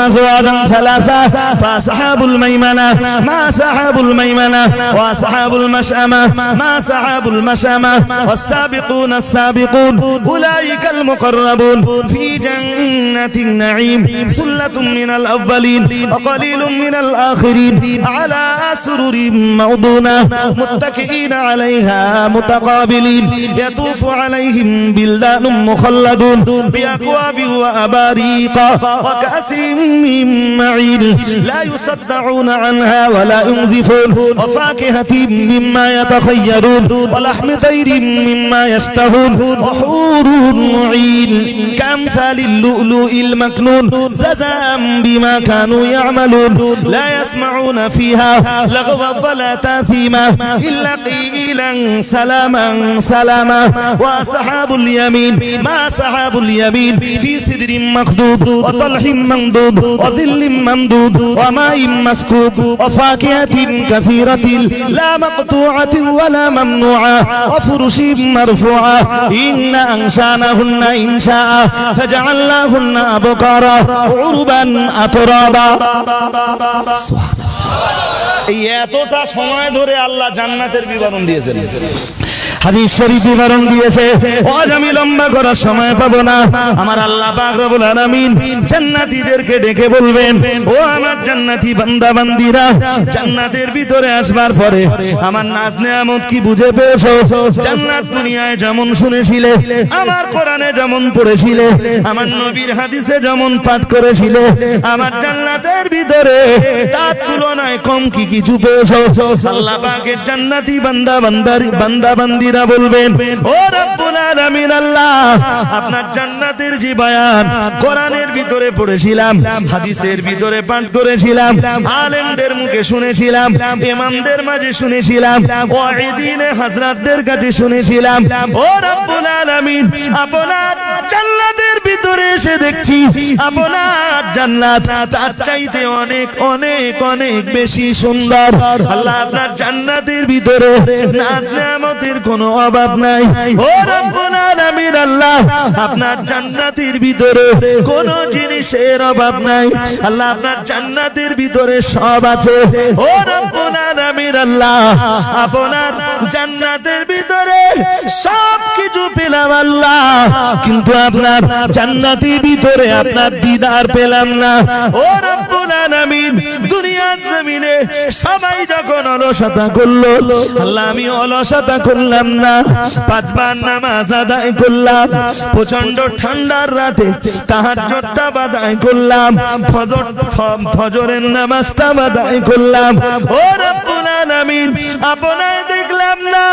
أزواجا ثلاثة فأصحاب الميمنة ما أصحاب الميمنة وأصحاب المشأمة ما أصحاب المشأمة والسابقون السابقون أولئك المقربون في جنة النعيم ثلة من الأولين وقليل من الآخرين على سرر موضونة متكئين عليها متقابلين يطوف عليهم بلدان مخلدون بأكواب وأباريق وكأس من معين. لا يصدعون عنها ولا ينزفون وفاكهة مما يتخيرون. ولحم طير مما يشتهون. وحور عين كأمثال اللؤلؤ المكنون. جزاء بما كانوا يعملون. لا يسمعون فيها لغوا ولا تاثيما. إلا قيلا سلاما سلاما وأصحاب اليمين ما أصحاب اليمين في سدر مخضود وطلح ممدود وظل ممدود وماء مسكوب وفاكهة كثيرة لا مقطوعة ولا ممنوعة وفرش مرفوعة إن أنشانهن إن شاء فجعلناهن أبقارا عربا أترابا এই এতটা সময় ধরে আল্লাহ জান্নাতের বিবরণ দিয়েছেন। হাদিস শরীফ বিবরণ দিয়েছে। আজ আমি লম্বা করার সময় পাবো না। আমার আল্লাহ পাক রব্বুল আলামিন জান্নাতীদেরকে ডেকে বলবেন, ও আমার জান্নাতি বান্দা, বান্দিরা, জান্নাতের ভিতরে আসবার পরে আমার নাজ নেয়ামত কি বুঝে পেয়েছ? জান্নাত দুনিয়ায় যেমন শুনেছিলে, আমার কোরআনে যেমন পড়েছিলে, আমার নবীর হাদিসে যেমন পাঠ করেছিলে, আমার জান্নাতের ভিতরে তার তুলনায় কম কি কিছু পেয়েছ? আল্লাহ পাকের জান্নাতি বান্দা, বান্দারি বান্দা, বান্দিরা বলবেন, ও রব্বুল আলামিন আল্লাহ, আপনার জান্নাতের যে বায়ান কোরআনের ভিতরে পড়েছিলাম, হাদিসের ভিতরে পাঠ করেছিলাম, আলেমদের মুখে শুনেছিলাম, ইমামদের মাঝে শুনেছিলাম ওয়াইদিনে হযরতদের কাছে শুনেছিলাম, ও রব্বুল আলামিন, আপনার জান্নাতের ভিতরে এসে দেখছি আপনার জান্নাত তার চাইতে অনেক অনেক অনেক বেশি সুন্দর। আল্লাহ আপনার জান্নাতের ভিতরে নাজ নেয়ামতের কোনো অভাব নাই। ও রব্বুল আলামিন আল্লাহ, আপনার জান্নাতের ভিতরে কোন জিনিসের অভাব নাই। আল্লাহ আপনার জান্নাতের ভিতরে সব আছে। ও রব্বুল আলামিন আল্লাহ, আপনার জান্নাতের ভিতরে সব কিছু পেলাম আল্লাহ। কিন্তু আপনার জান্নাতি ভিতরে আপনার দিদার পেলাম না। ও রব্বুল আলামিন জমিনে সবাই যখন অলসতা করল আমি অলসতা করলাম না, পাঁচবার নামাজ আদায় করলাম প্রচণ্ড ঠান্ডার রাতে করলাম, ফজর ফজরের নামাজটা করলাম। ও রব্বুল আপনায় দেখলাম না,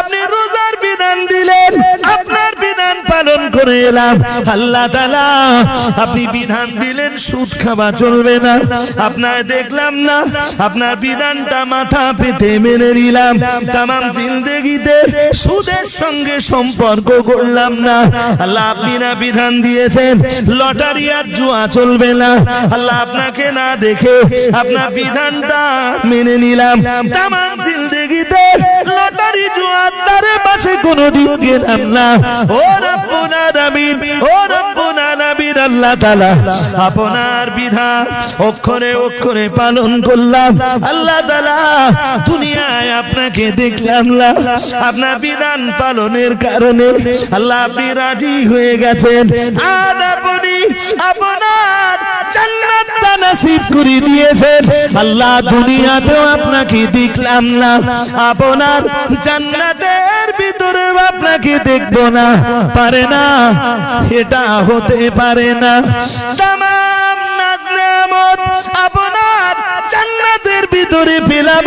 আপনি রোজার বিধান দিলেন, আপনার বিধান পালন করে এলাম। আল্লাহ আপনি বিধান দিলেন, সুদ খাওয়া চলবে না। আপনার দেখলাম না আপনার বিধানটা মাথা পেতে মেনে নিলাম। জিন্দগিতে সুদের সঙ্গে সম্পর্ক করলাম না। আল্লাহ আপনি না বিধান দিয়েছেন, লটারি আর জুয়া চলবে না। আল্লাহ আপনাকে না দেখে আপনার বিধানটা মেনে নিলাম। তামাম আপনার বিধান অক্ষরে অক্ষরে পালন করলাম। আল্লাহ তাআলা দুনিয়ায় আপনাকে দেখলাম আপনার বিধান পালনের কারণে আল্লাহ আপনি রাজি হয়ে গেছেন। আপনার জান্নাতটা নসিব করে দিয়েছেন। আল্লাহ দুনিয়াতেও আপনাকে দেখলাম না। আপনার জান্নাতের ভিতরে আপনাকে দেখব না। পারে না, এটা হতে পারে না। তাম নাজ নেয়ামত আপনার জান্নাতের ভিতরে পেলাম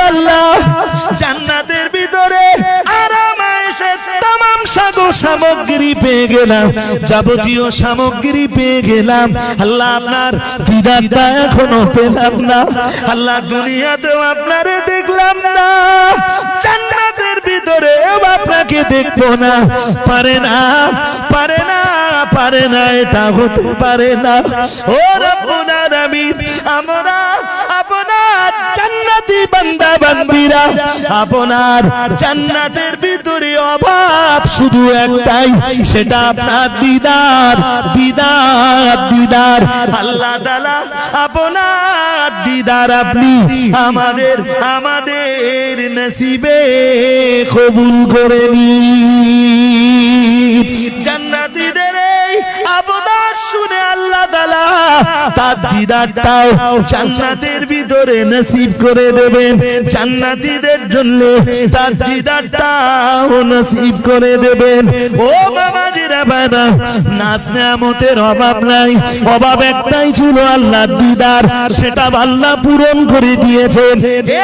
জান্নাতের ভিতরে আরাম তামাম সাগর সামগ্রী পেয়ে গেলাম, যাবতীয় সামগ্রী পেয়ে গেলাম। আল্লাহ আপনার দিদারটা এখনও পেলাম না। আল্লাহ দুনিয়াতেও আপনারে দেখলাম না। জান্নাতের ভিতরে আপনাকে দেখব না। পারে না পারে না পারে না, এটা হতে পারে না। ও রব্বুল আলামিন আমরা আপনার জান্নাতি বান্দা বান্দি ভাইরা আপনার জান্নাতের ভিতরে অভাব শুধু একটাই, সেটা আপনার দিদার দিদার দিদার। আল্লাহ তাআলা আপনার দিদার আপনি। আমাদের আমাদের নসিবে কবুল করে আবদার শুনে আল্লাহ তাআলা তার দিদারটাও জান্নাতের ভিতরে নসিব করে দেবেন। জান্নাতীদের জন্য তার দিদারটাও নসিব করে দেবেন। ও বাবাজিরা বাবা, নাচ নেয়ামতের অভাব নাই। অভাব একটাই ছিল আল্লাহর দিদার, সেটা আল্লাহ পূরণ করে দিয়েছেন।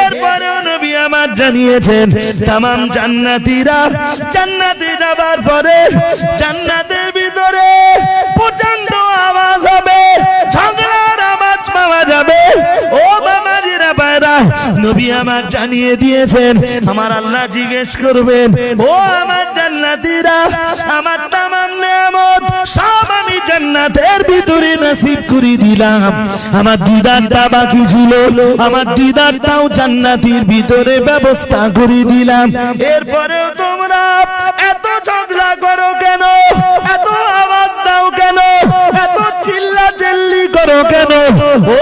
এরপরেও নবী আমার জানিয়েছেন, তামাম জান্নাতীরা জান্নাতে যাবার পরে জান্নাতের ভিতরে প্রচণ্ড আওয়াজ হবে, ঝগড়ার আওয়াজ পাওয়া যাবে। ও বাইরা নবী আমার জানিয়ে দিয়েছেন, আমার আল্লাহ জিজ্ঞেস করবেন, ও আমার জান্নাতীরা, আমার তামাম নিয়ামত সব আমি জান্নাতের ভিতরে করে দিলাম। আমার দিদারটা বাকি ছিল, আমার দিদারটাও জান্নাতির ভিতরে ব্যবস্থা করে দিলাম। এরপরেও তোমরা এত ঝগড়া করো কেন? এত আওয়াজ দাও কেন? এত চিল্লা চিল্লি করো কেন? ও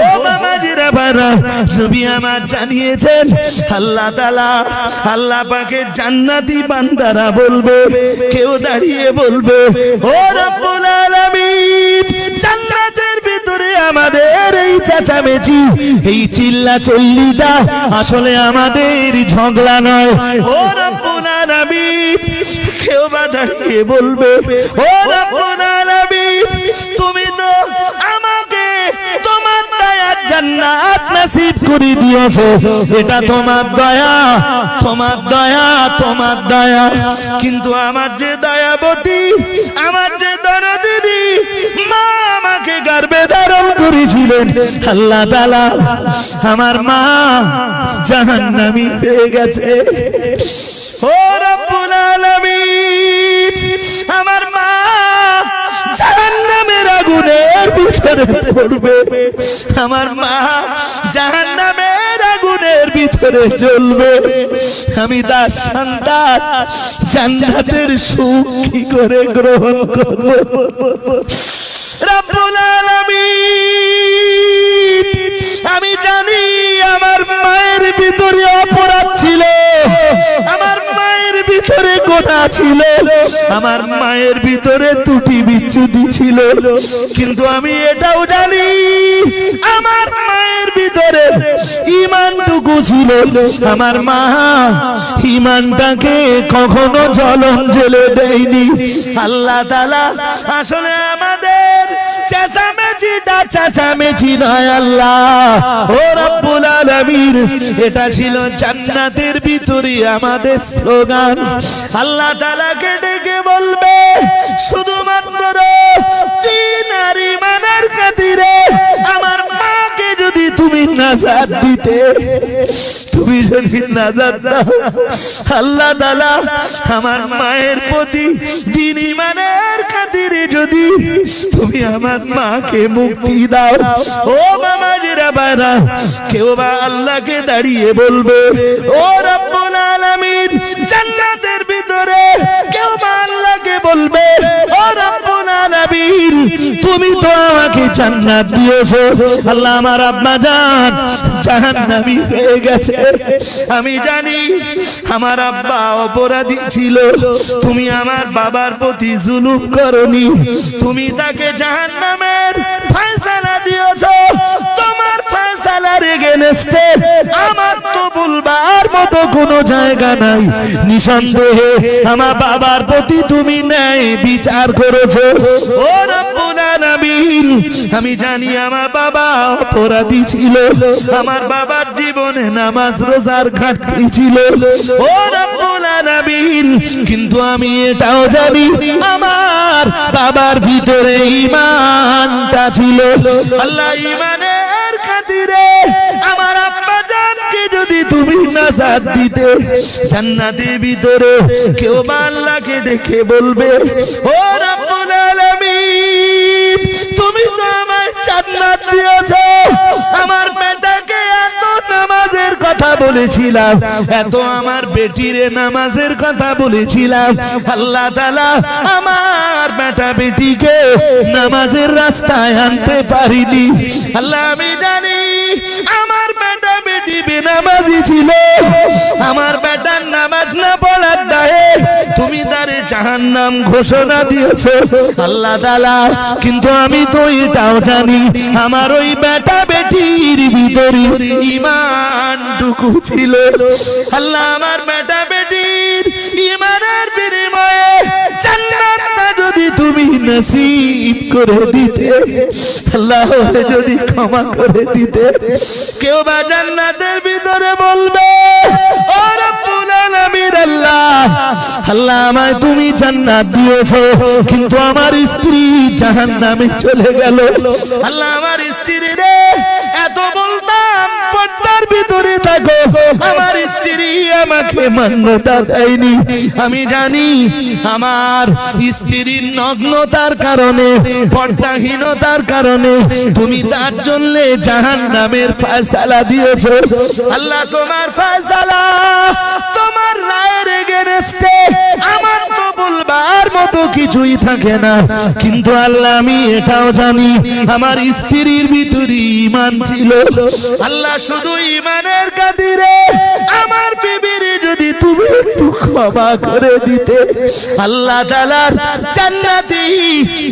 আমার জানিয়েছেন, আল্লাহ তাআলা আল্লাহ পাকে জান্নাতি বান্দারা বলবে, কেউ দাঁড়িয়ে বলবে, ও রব্বুল আলামিন, জান্নাতের ভিতরে আমাদের এই চেঁচামেচি, এই চিল্লা চল্লিটা আসলে আমাদের ঝগড়া নয়। ও রব্বুল কেউ বা দাঁড়িয়ে বলবে, ও তুমি তো আমাকে তোমার দয়ার জান্নাত নসিব করে দিয়েছ। এটা তোমার দয়া তোমার দয়া তোমার দয়া। কিন্তু আমার যে দয়াবতী, আমার যে দরদিনী মা আমাকে গর্বে ধারণ করেছিলেন। আল্লাহ তাআলা আমার মা জাহান্নামী হয়ে গেছে। জাহান্নামের আগুনের ভিতরে পড়বে। আমার মা জাহান্নামের আগুনের ভিতরে জ্বলবে। আমি তার সন্তান জান্নাতের সুখ কি করে গ্রহণ করব? রব্বুল আলামিন, আমি জানি আমার মায়ের ভিতরে মায়ের ভিতরে গোনা ছিল। আমার মায়ের ভিতরে ত্রুটি বিচ্যুতি ছিল। কিন্তু আমি এটাও জানি, আমার মায়ের ভিতরে ইমানটুকু ছিল আমার মা। ইমানটাকে কখনো জেলে দেয়নি। আল্লাহ তালা আসলে আমাদের চেঁচামেচিটা চেঁচামেচি নয় আল্লাহ। ও রব্বুল এটা ছিল জান্নাতের ভিতরে আমাদের স্লোগান। আল্লাহ তাআলাকে ডেকে বলবে, শুধুমাত্র তিন আর খাতিরে আমার যদি তুমি নাজাত দিতে, তুমি যদি নাজাত দাও, আল্লাহ তাআলা আমার মায়ের প্রতি দিন ইমানের খাতিরে যদি তুমি আমার মাকে মুক্তি দাও, ও মামাজিরা বারা, কেউ বা আল্লাহকে দাঁড়িয়ে বলবে, ও রব্বুল আলামিন জান্নাতের ভিতরে কেউ বলবে, ও তুমি তো আমাকে জান্নাত দিয়েছ। আল্লাহ আমার আব্বা জান, জাহান্নামী হয়ে গেছে। আমি জানি আমার আব্বা অপরাধী ছিল, তুমি আমার বাবার প্রতি জুলুম করনি। তুমি তাকে জাহান্নামের ফয়সালা দিয়েছ। তোমার ফয়সালার এগেনস্টে আমার তো বলবার মতো কোনো জায়গা নাই। নিঃসন্দেহে আমার বাবার প্রতি তুমি ন্যায় বিচার করেছ। ও রব্বুল আমি জানি আমার বাবা অপরাধী ছিল। আমার বাবার জীবনে নামাজ, রোজার ঘাটতি ছিল। ও রব্বুল কিন্তু আমি এটাও জানি, আমার বাবার ভিতরে ইমানটা ছিল। আল্লাহ ইমানের খাতিরে আমার আব্বা যদি তুমি নাজাত দিতে ভিতরে কেউ বা আল্লাহকে দেখে বলবে ও রব্বুল তুমি তো দিয়েছ। আমার বেটাকে এত নামাজের কথা বলেছিলাম, এত আমার নামাজের কথা বলেছিলাম। আল্লাহ তালা আমার বেটা বেটিকে নামাজের রাস্তায় আনতে পারিনি। আল্লাহ আমি জানি আমার বেটা বেটি বেনামাজি জাহান নাম ঘোষণা দিয়েছ। আল্লাহ তালা কিন্তু আমি তো এটাও জানি আমার ওই বেটা বেটির ভিতরে ইমানটুকু ছিল। আল্লাহ আমার বেটা বেটির ইমানের বিনিময়ে জান্নাতটা যদি তুমি নসিব করে দিতে, আল্লাহ যদি ক্ষমা করে দিতে, কেউ বা জান্নাতের ভিতরে বলবে, ও রব্বুল আলামিন, আল্লাহ আল্লাহ আমায় তুমি জান্নাত দিয়েছ, কিন্তু আমার স্ত্রী জাহান্নামে চলে গেল। আল্লাহ আমার স্ত্রী রে, এত বলতাম পর্দার ভিতরে থাকো। আমার স্ত্রী আমাকে মান্যতা দেয়নি। আমি জানি আমার স্ত্রীর নগ্নতার কারণে, পর্দাহীনতার কারণে তুমি তার জন্য জাহান নামের ফয়সালা দিয়েছ। আল্লাহ, তোমার ফয়সালা তোমার রায়ের এগেনস্টে আমার তো বলবার মতো কিছুই থাকে না। কিন্তু আল্লাহ, আমি এটাও জানি, আমার স্ত্রীর ভিতরে ইমান ছিল। আল্লাহ শুধু ইমানের কাদিরে, আমার বিবির যদি তুমি ক্ষমা করে দিতে। আল্লাহ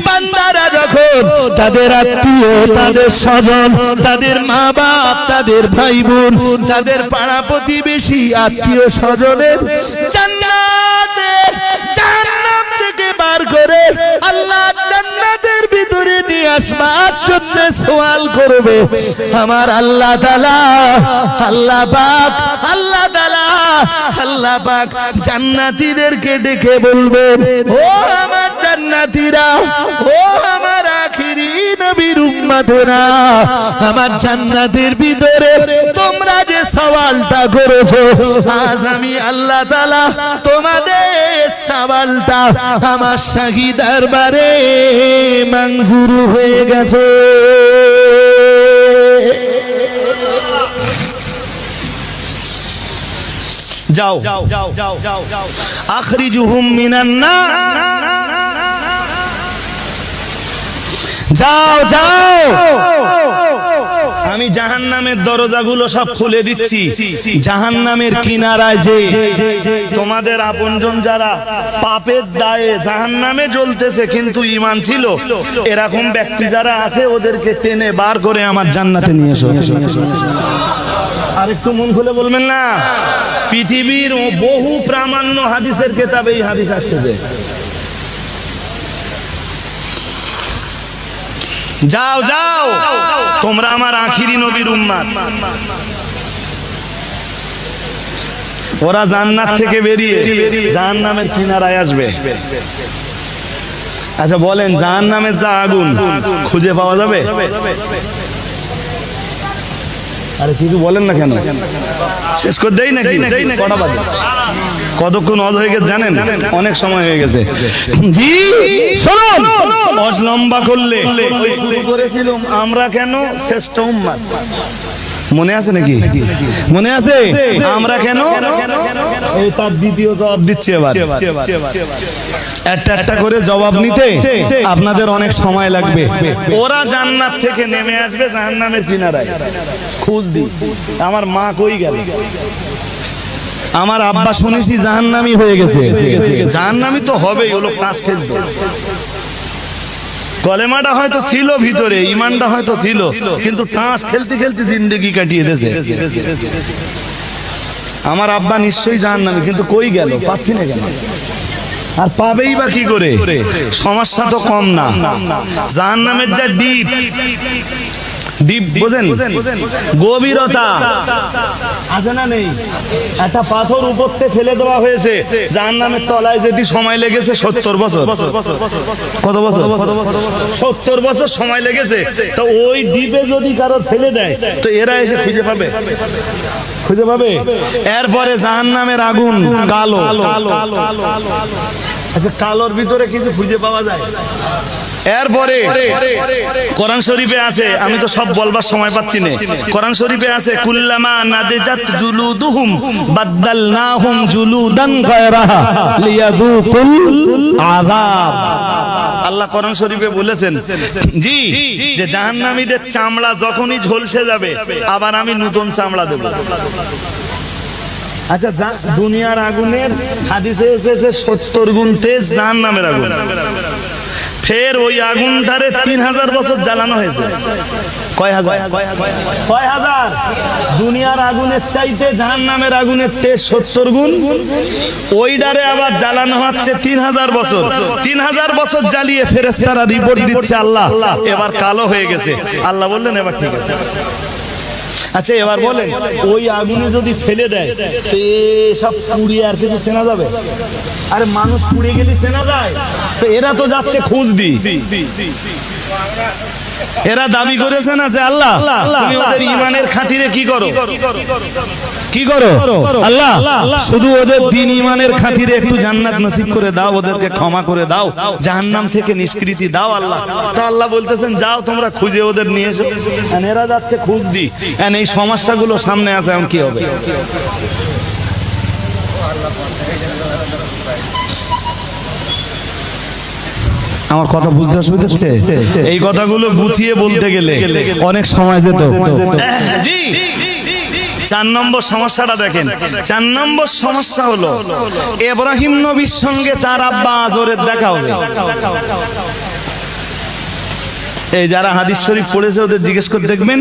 বান্দারা যখন তাদের আত্মীয়, তাদের স্বজন, তাদের মা বাপ তাদের ভাই বোন তাদের পাড়া প্রতিবেশী আত্মীয় স্বজনের সওয়াল করবে। আমার আল্লাহ আল্লাহ আল্লাহ আল্লাহ ডেকে বলবেন ও আমার জান্নাতীরা, ও আমার আখিরি নবীর উম্মতেরা আমার জান্নাতের ভিতরে তোমরা যে সওয়ালটা করেছ আজ আমি আল্লাহ তাআলা তোমাদের সওয়ালটা আমার শাহী দরবারে মঞ্জুর হয়ে গেছে। যাও আখরিজুহুম মিনান নার যাও যাও। আমি জাহান জাহান্নামের দরজাগুলো সব খুলে দিচ্ছি। জাহান্নামের কিনারায় যে তোমাদের আপনজন যারা পাপের দায়ে জাহান্নামে জ্বলতেছে, কিন্তু ইমান ছিল, এরকম ব্যক্তি যারা আছে, ওদেরকে টেনে বার করে আমার জান্নাতে নিয়ে এসো। আর একটু মন খুলে বলবেন না? পৃথিবীর বহু প্রামাণ্য হাদিসের কেতাবে এই হাদিস আসতেছে যাও যাও। তোমরা আমার আখিরি নবীর উম্মাদ। ওরা জান্নাত থেকে বেরিয়ে জাহান্নামের কিনারায় আসবে। আচ্ছা বলেন, জাহান্নামের যা আগুন, খুঁজে পাওয়া যাবে? আরে, কিছু বলেন না কেন? শেষ করে দেই নাকি? কটা বাজে? কতক্ষণ অজ হয়ে গেছে জানেন? অনেক সময় হয়ে গেছে। জি শুনুন। অজ লম্বা করলে। শুরু করেছিলাম আমরা কেন? শ্রেষ্ঠ উম্মাদ। মনে আছে নাকি? মনে আছে? আমরা কেন? তার দ্বিতীয় জবাব দিচ্ছি এবার। একটা একটা করে জবাব নিতে। আপনাদের অনেক সময় লাগবে। ওরা জান্নাত থেকে নেমে আসবে জাহান্নামের কিনারায়। খোঁজ দি। আমার মা কই গেল? আমার আব্বা শুনেছি জাহান্নামি হয়ে গেছে। জাহান্নামি তো হবেই ওগুলো কাজ খেলতো কলেমাটা হয়তো ছিল ভিতরে, ইমানটা হয়তো ছিল, কিন্তু টাঁস খেলতে খেলতে জিন্দগি কাটিয়ে দিয়েছে। আমার আব্বা নিশ্চয়ই জাহান নামে কিন্তু কই গেল? পাচ্ছি না কেন? আর পাবেই বা কি করে? সমস্যা তো কম না। জাহান নামের যা ডিপ ডিপ বোঝেন? গভীরতা। আছে না নেই। একটা পাথর উপর ফেলে দেওয়া হয়েছে। যার নামের তলায় যেটি সময় লেগেছে সত্তর বছর। কত বছর? সত্তর বছর সময় লেগেছে। তো ওই দ্বীপে যদি কারও ফেলে দেয় তো এরা এসে খুঁজে পাবে। খুঁজে পাবে? এরপরে জাহান নামের আগুন কালো। আচ্ছা কালোর ভিতরে কিছু খুঁজে পাওয়া যায়? এরপরে কোরআন শরীফে আছে, আমি তো সব বলবার সময় পাচ্ছি না। কোরআন শরীফে আছে, কুল্লামা নাদেজাত জুলুদুহুম বাদদালনাহুম জুলুদান গায়রাহা লিয়াযুকুল আযাব। আল্লাহ কোরআন শরীফে বলেছেন, জি, যে জাহান্নামীদের চামড়া যখনই ঝলসে যাবে, আবার আমি নতুন চামড়া দেব। আচ্ছা দুনিয়ার আগুনের হাদিসে এসেছে সত্তর গুণ তেজ জাহান্নামের আগুন। ফের ওই আগুন ধারে তিন হাজার বছর জ্বালানো হয়েছে। কয় হাজার? কয় হাজার? দুনিয়ার আগুনের চাইতে জাহান নামের আগুনের তেজ সত্তর গুণ। ওই ডারে আবার জ্বালানো হচ্ছে তিন হাজার বছর। তিন হাজার বছর জ্বালিয়ে ফেরেস্তারা রিপোর্ট দিচ্ছে আল্লাহ, এবার কালো হয়ে গেছে। আল্লাহ বললেন, এবার ঠিক আছে। আচ্ছা এবার বলে ওই আগুনে যদি ফেলে দেয় তো সব পুড়িয়ে আর কিছু চেনা যাবে? আরে মানুষ পুড়ে গেলে চেনা যায়। তো এরা তো যাচ্ছে খোঁজ দি। এরা দাবি করেছে না যে আল্লাহ তুমি ওদের ইমানের খাতিরে কি করো? কি করো? আল্লাহ শুধু ওদের দিন ইমানের খাতিরে একটু জান্নাত নসিব করে দাও ওদেরকে ক্ষমা করে দাও জাহান্নাম থেকে নিষ্কৃতি দাও আল্লাহ। তা আল্লাহ বলতেছেন যাও তোমরা খুঁজে ওদের নিয়ে এসো। এরা যাচ্ছে খুঁজ দি এই সমস্যাগুলো সামনে আছে এখন কি হবে? আমার কথা বুঝতে অসুবিধা হচ্ছে? এই কথাগুলো গুছিয়ে বলতে গেলে অনেক সময় যেত। জি। চার নম্বর সমস্যাটা দেখেন। চার নম্বর সমস্যা হলো, এব্রাহিম নবীর সঙ্গে তার আব্বা আজরের দেখা হবে। এই যারা হাদিস শরীফ পড়েছে, ওদের জিজ্ঞেস করে দেখবেন।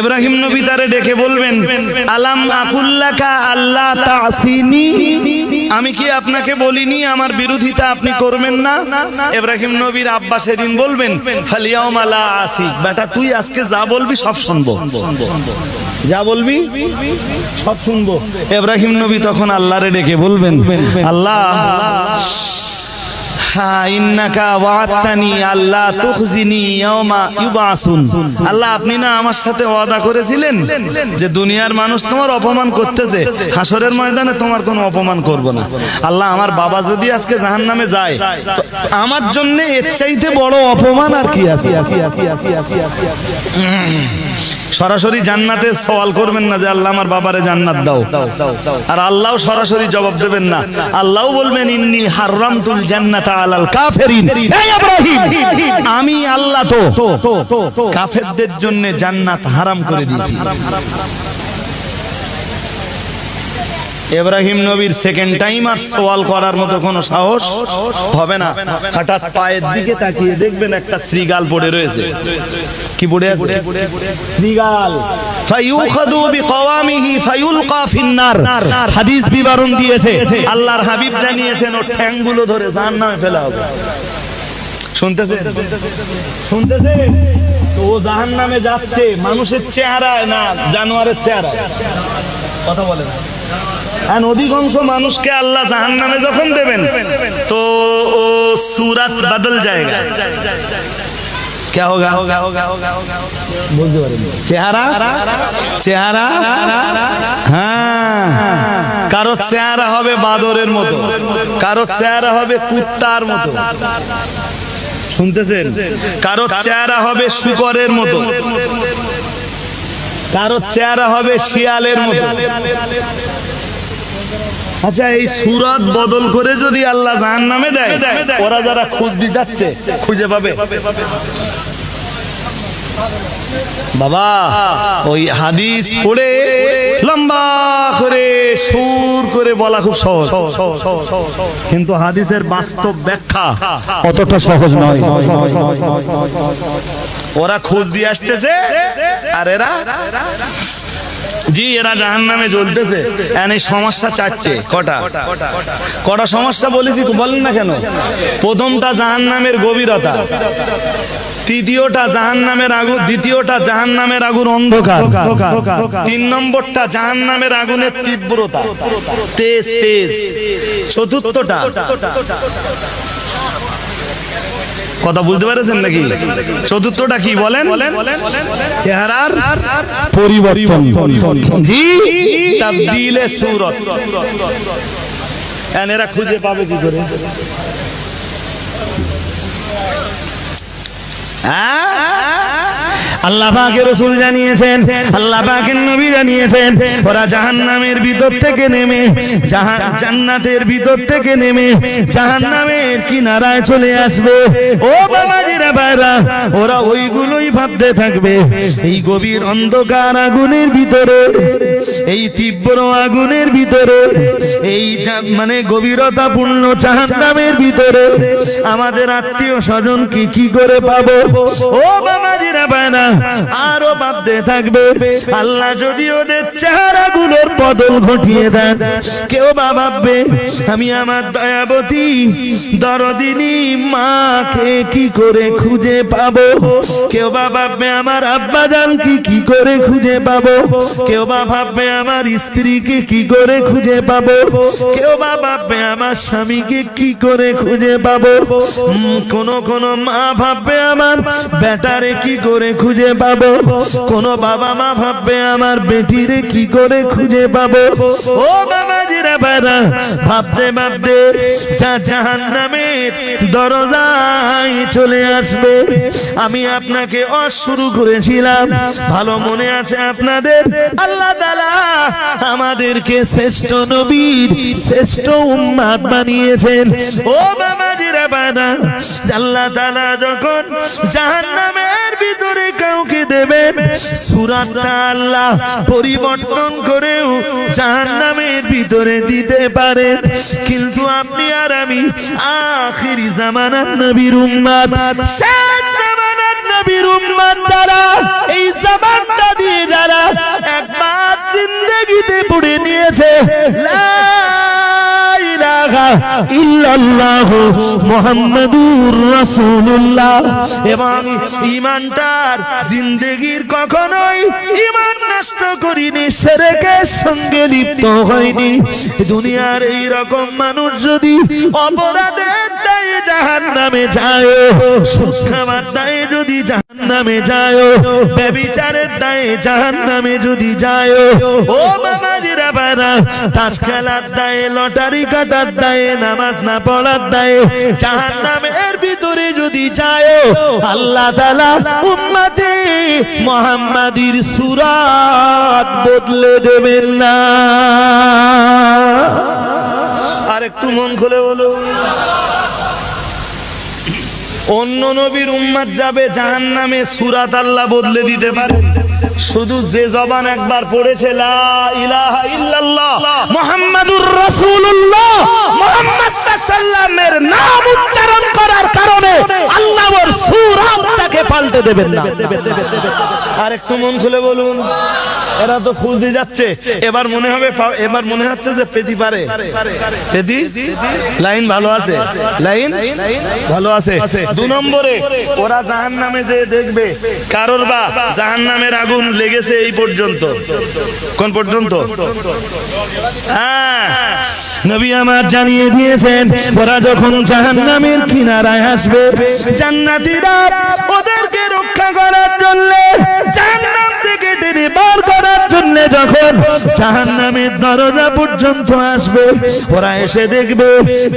ইব্রাহিম নবী তারে ডেকে বলবেন, আলাম আকুল্লাকা আল্লাহ তাসিনি? আমি কি আপনাকে বলিনি আমার বিরোধিতা আপনি করবেন না? এব্রাহিম নবীর আব্বা সেদিন বলবেন, ফালিয়াউম মালা আসি বেটা, তুই আজকে যা বলবি সব শুনব। যা বলবি সব শুনব। ইব্রাহিম নবী তখন আল্লাহরে ডেকে বলবেন, আল্লাহ আল্লাহ আল্লাহ, আপনি না আমার সাথে করেছিলেন যে দুনিয়ার মানুষ তোমার অপমান করতেছে হাসরের ময়দানে তোমার কোনো অপমান করব না। আমার বাবা যদি আজকে জাহান্নামে যায় আমার জন্য এর চাইতে বড় অপমান আর কি আছে? সরাসরি জান্নাতে সওয়াল করবেন না যে আল্লাহ আমার বাবারে জান্নাত দাও। আর আল্লাহ সরাসরি জবাব দেবেন না। আল্লাহ বলবেন, ইন্নি হারামতুল জান্নাতা আলাল কাফেরিন। ইব্রাহিম আমি আল্লাহ তো কাফেরদের জন্য জান্নাত হারাম করে দিয়েছি। ইব্রাহিম নবীর সেকেন্ড টাইম আর সওয়াল করার মতো কোনো সাহস হবে না। হঠাৎ পায়ের দিকে তাকিয়ে দেখবেন একটা শ্রীগাল পড়ে রয়েছে। কি পড়ে আছে? শ্রীগাল। ফায়ুখাদু বিকাওয়ামিহি ফায়ুলকা ফিন্নার। হাদিস বিবরণ দিয়েছে। আল্লাহর হাবিব জানিয়েছেন ও ঠ্যাংগুলো ধরে জাহান্নামে ফেলা হবে শুনতেছেন? শুনতেছেন? তো ও জাহান্নামে যাচ্ছে মানুষের চেহারায় না জানোয়ারের চেহারায়। কথা বলে না আর অধিকাংশ মানুষকে আল্লাহ জাহান নামে যখন দেবেন তো ও সুরাত বদল যায়গা क्या होगा होगा होगा होगा होगा বুঝতে পারেন চেহারা চেহারা হ্যাঁ কারো চেহারা হবে বাদরের মতো কারো চেহারা হবে কুত্তার মতো শুনতেছেন কারো চেহারা হবে শুকরের মতো কারও চেহারা হবে শিয়ালের মতো। আচ্ছা এই সুরত বদল করে যদি আল্লাহ জাহান নামে দেয়, ওরা যারা খোঁজ দিয়ে যাচ্ছে, খুঁজে পাবে। বাবা, ওই হাদিস পড়ে লম্বা করে, সুর করে বলা খুব সহজ। কিন্তু হাদিসের বাস্তব ব্যাখ্যা অতটা সহজ নয়। ওরা খোঁজ দিয়ে আসতেছে, আর এরা জি, এরা জাহান নামে জ্বলতেছে। এই সমস্যা চারটে, কটা? কটা সমস্যা বলেছি বলেন না কেন? প্রথমটা জাহান নামের গভীরতা। তৃতীয়টা জাহান নামের আগুন, দ্বিতীয়টা জাহান নামের আগুন অন্ধকার। তিন নম্বরটা জাহান নামের আগুনের তীব্রতা। তেজ তেজ। চতুর্থটা কথা বুঝতে পেরেছেন নাকি? চতুর্থটা কি বলেন? চেহারার পরিবর্তন। জি তাবদিলে সুরত। এরা খুঁজে পাবে কি করে? আল্লাহ পাকের রসুল জানিয়েছেন, আল্লাহ পাকের নবী জানিয়েছেন, ওরা জাহান্নামের ভিতর থেকে নেমে জাহান জান্নাতের ভিতর থেকে নেমে, জাহান্নামের কিনারায় চলে আসবে। ও বাবাজিরা বাইরা ওরা ওইগুলোই ভাবতে থাকবে। এই গভীর অন্ধকার আগুনের ভিতরে, এই তীব্র আগুনের ভিতরে, এই মানে গভীরতাপূর্ণ জাহান্নামের ভিতরে, আমাদের আত্মীয় স্বজন কি কি করে পাবো? ও বাবাজিরা বাইরা আরও ভাবতে থাকবে। আল্লাহ যদি ওদের চেহারাগুলোর বদল ঘটিয়ে দেন, কেউ বা ভাববে, আমি আমার দয়াবতী, দরদিনী মাকে কি করে খুঁজে পাবো? কেউ বা ভাববে, আমার আব্বাজান কি কি করে খুঁজে পাবো? কেউ বা ভাববে, আমার স্ত্রীকে কি করে খুঁজে পাবো? কেউ বা ভাববে, আমার স্বামীকে কি করে খুঁজে পাবো? কোন কোন মা ভাববে, আমার বেটারে কি করে খুঁজে পাবো। কোন বাবা মা ভাববে, আমার বেটিরে কি করে খুঁজে পাবো? ও বাবাজিরা বাবা, ভাবতে ভাবতে যা জাহান নামে দরজায় চলে আসবে। আমি আপনাকে অশুরু করেছিলাম। ভালো মনে আছে আপনাদের? আল্লাহ তাআলা আমাদেরকে শ্রেষ্ঠ নবীর শ্রেষ্ঠ উম্মাদ বানিয়েছেন। ও বাবাজিরা বাবা, আল্লাহ তাআলা যখন জাহান্নামের ভিতরে কাউকে দেবেন সুরাতটা আল্লাহ পরিবর্তন করেও জাহান্নামের ভিতরে দিতে পারেন কিন্তু আপনি আর আমি আখিরি জামানার নবীর উম্মাদ। শেষ জামানার নবীর উম্মাদ যারা, এই জামানটা দিয়ে যারা একবার জিন্দগিতে পড়ে নিয়েছে। লা এবং কখনোই নষ্ট করিনি সঙ্গে লিপ্ত হয়নি। দুনিয়ার এই রকম মানুষ যদি অপরাধের দায়ে জাহান নামে যায় সুদ খাবার দায়ে যদি জাহান নামে যায় ব্যবিচারের দায়ে জাহান নামে যদি যায় ও বাবাজিরা বারা তাস খেলার দায়ে, লটারি কাটার দায়ে, নামাজ না পড়ার দায়ে জাহান নামের ভিতরে যদি যায় আল্লাহ তালা উম্মাতে মোহাম্মাদির সুরাত বদলে দেবেন না। আর একটু মন খুলে বলো অন্য নবীর উম্মাদ যাবে জাহান নামে সুরাত আল্লাহ বদলে দিতে পারে। শুধু যে জবান একবার পড়েছে মুহাম্মাদুর রাসূলুল্লাহ সাল্লামের নাম উচ্চারণ করার কারণে আল্লাহ ওর সুরাতটাকে পাল্টে দেবেন না। আর একটু মন খুলে বলুন। এরা তো ফুল দিয়ে যাচ্ছে। এবার মনে হবে, এবার মনে হচ্ছে যে পেতি পারে। পেতি লাইন ভালো আছে। লাইন? ভালো আছে। দু নম্বরে, ওরা জাহান নামে যে দেখবে, কারোর বা জাহান নামের আগুন লেগেছে এই পর্যন্ত। কোন পর্যন্ত? হ্যাঁ। নবী আমার জানিয়ে দিয়েছেন, ওরা যখন জাহান নামের কিনারায় আসবে, জান্নাতীরা ওদেরকে রক্ষা করার জন্য জাহান্নাম থেকে টেনে বার করার জন্য যখন জাহান্নামের দরজা পর্যন্ত আসবে, ওরা এসে দেখবে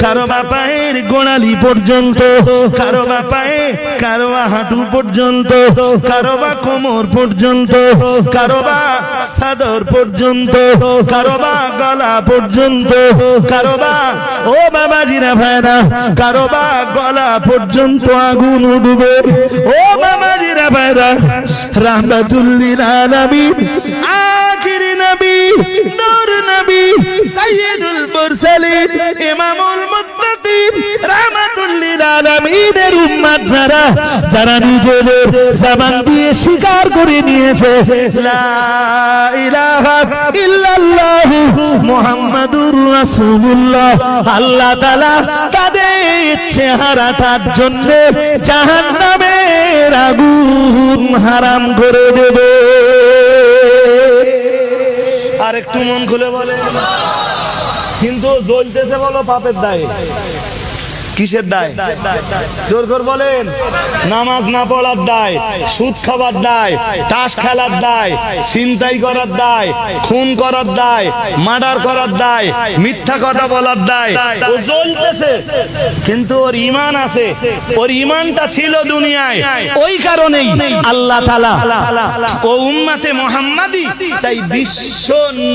কারও বা পায়ের গোড়ালি পর্যন্ত, কারও বা পায়ে কারও বা হাঁটু পর্যন্ত, কারও বা কোমর পর্যন্ত, কারও বা সাদর পর্যন্ত, কারও বা গলা পর্যন্ত, কারও বা, ও বাবাজিরা ভাইরা, কারও বা গলা পর্যন্ত আগুন উঠবে। ও বাবাজিরা ভাইরা, রাহমাতুল্লিল আলামিন যারা নিজেদের জবান দিয়ে স্বীকার করে নিয়েছে, লা ইলাহা আল্লাহ তাআলা তাদের চেহারাটার জন্য জাহান্নামের আগুন হারাম করে দেবে। আর একটু মন খুলে বলে। কিন্তু জ্বলতেছে বলো পাপের দায়ে। কিসের দায়? জোর করে বলেন। নামাজ না পড়ার দায়, সুদ খাবার দায়, তাস খেলার দায়, ছিনতাই করার দায়, খুন করার দায়, মার্ডার করার দায়, মিথ্যা কথা বলার দায়, ও জ্বলতেছে। কিন্তু ওর ইমান আছে, ওর ইমানটা ছিল দুনিয়ায়। ওই কারণেই আল্লাহ তাআলা ও উম্মতে মোহাম্মদী, তাই বিশ্ব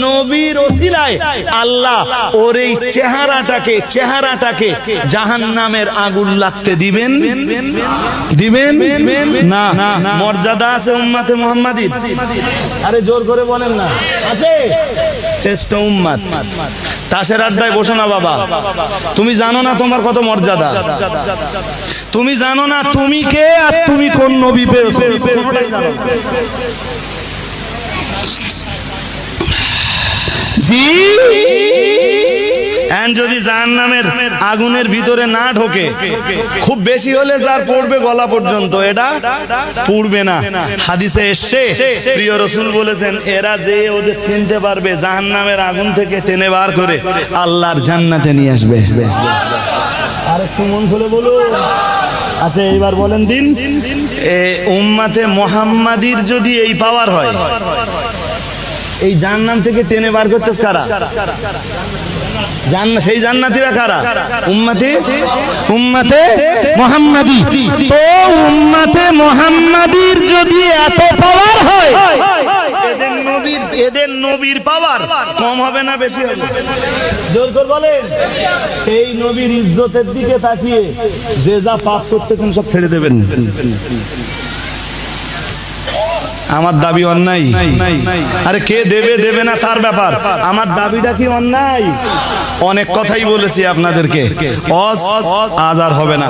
নবীর ওসিলায় আল্লাহ ওর এই চেহারাটাকে চেহারাটাকে জাহান্নামের আগুন লাগতে দিবেন? দিবেন? না। মর্যাদা আছে উম্মতে মোহাম্মদীর। আরে জোর করে বলেন না। আছে? শ্রেষ্ঠ উম্মাদ। তাসের আড্ডায় বসো না বাবা। তুমি জানো না তোমার কত মর্যাদা। তুমি জানো না তুমি কে আর তুমি কোন নবী পেয়েছ। জি? এন যদি জাহান নামের আগুনের ভিতরে না ঢোকে, খুব বেশি হলে যার পড়বে গলা পর্যন্ত, এটা পড়বে না। হাদিসে এসছে, প্রিয় রসুল বলেছেন, এরা যে ওদের চিনতে পারবে জাহান নামের আগুন থেকে টেনে বার করে, আল্লাহর জান্নাতে নিয়ে আসবে। আর একটু মন খুলে বলুন। আচ্ছা এইবার বলেন দিন। এ উম্মাতে মোহাম্মাদির যদি এই পাওয়ার হয়, এই জান্নাম থেকে টেনে বার করতে কারা? সেই জান্নাতীরা কারা? উম্মতে? উম্মতে মোহাম্মদি। তো উম্মতে মোহাম্মদির যদি এত পাওয়ার হয়, এদের নবীর পাওয়ার কম হবে না বেশি হবে? জোর করে বলেন। এই নবীর ইজ্জতের দিকে তাকিয়ে যে যা পাপ করতে কোন সব ছেড়ে দেবেন। আমার দাবি অন্যায়। আরে কে দেবে দেবে না তার ব্যাপার। আমার দাবিটা কি অন্যায়? অনেক কথাই বলেছি আপনাদেরকে। অজ আজ আর হবে না।